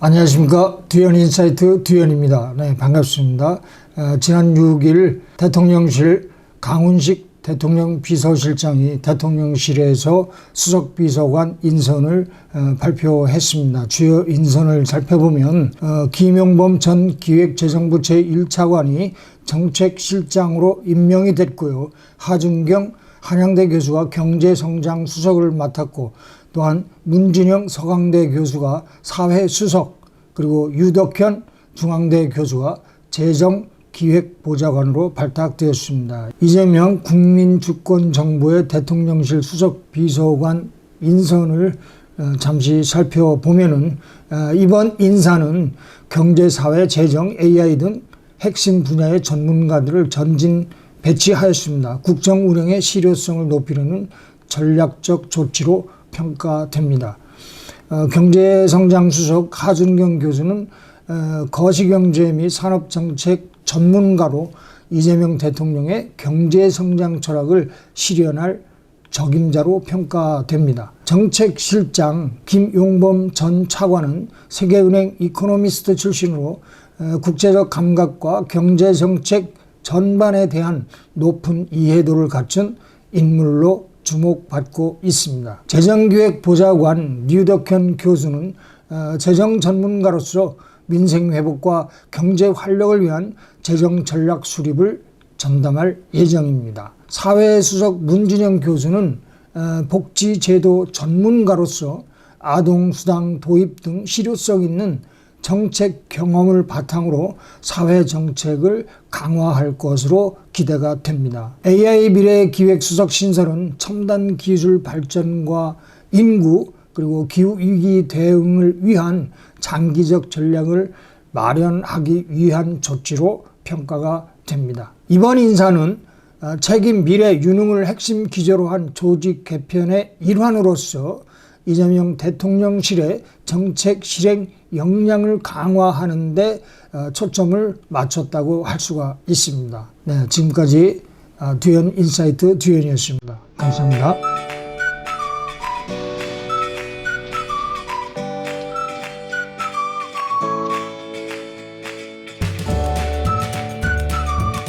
안녕하십니까. 두현 인사이트 두현입니다. 네, 반갑습니다. 어, 지난 6일 대통령실 강훈식 대통령 비서실장이 대통령실에서 수석 비서관 인선을 어, 발표했습니다. 주요 인선을 살펴보면 어, 김용범 전 기획재정부 제1차관이 정책실장으로 임명이 됐고요. 하준경 한양대 교수가 경제성장 수석을 맡았고 또한 문진영 서강대 교수가 사회수석 그리고 유덕현 중앙대 교수가 재정 기획보좌관으로 발탁되었습니다. 이재명 국민주권정부의 대통령실 수석 비서관 인선을 어, 잠시 살펴보면은 어, 이번 인사는 경제, 사회, 재정, AI 등 핵심 분야의 전문가들을 전진 배치하였습니다. 국정 운영의 실효성을 높이려는 전략적 조치로 평가됩니다. 어, 경제성장수석 하준경 교수는 어, 거시경제 및 산업정책 전문가로 이재명 대통령의 경제성장 철학을 실현할 적임자로 평가됩니다. 정책실장 김용범 전 차관은 세계은행 이코노미스트 출신으로 어, 국제적 감각과 경제정책 전반에 대한 높은 이해도를 갖춘 인물로 주목받고 있습니다. 재정기획보좌관 류덕현 교수는 어, 재정 전문가로서 민생 회복과 경제 활력을 위한 재정 전략 수립을 전담할 예정입니다. 사회수석 문진영 교수는 어, 복지제도 전문가로서 아동수당 도입 등 실효성 있는 정책 경험을 바탕으로 사회 정책을 강화할 것으로 기대가 됩니다. AI 미래 기획 수석 신설은 첨단 기술 발전과 인구 그리고 기후 위기 대응을 위한 장기적 전략을 마련하기 위한 조치로 평가가 됩니다. 이번 인사는 어, 책임 미래 유능을 핵심 기조로 한 조직 개편의 일환으로서 이재명 대통령실의 정책 실행 역량을 강화하는 데 어, 초점을 맞췄다고 할 수가 있습니다. 네, 지금까지 어, 두현 인사이트 두현이었습니다. 감사합니다.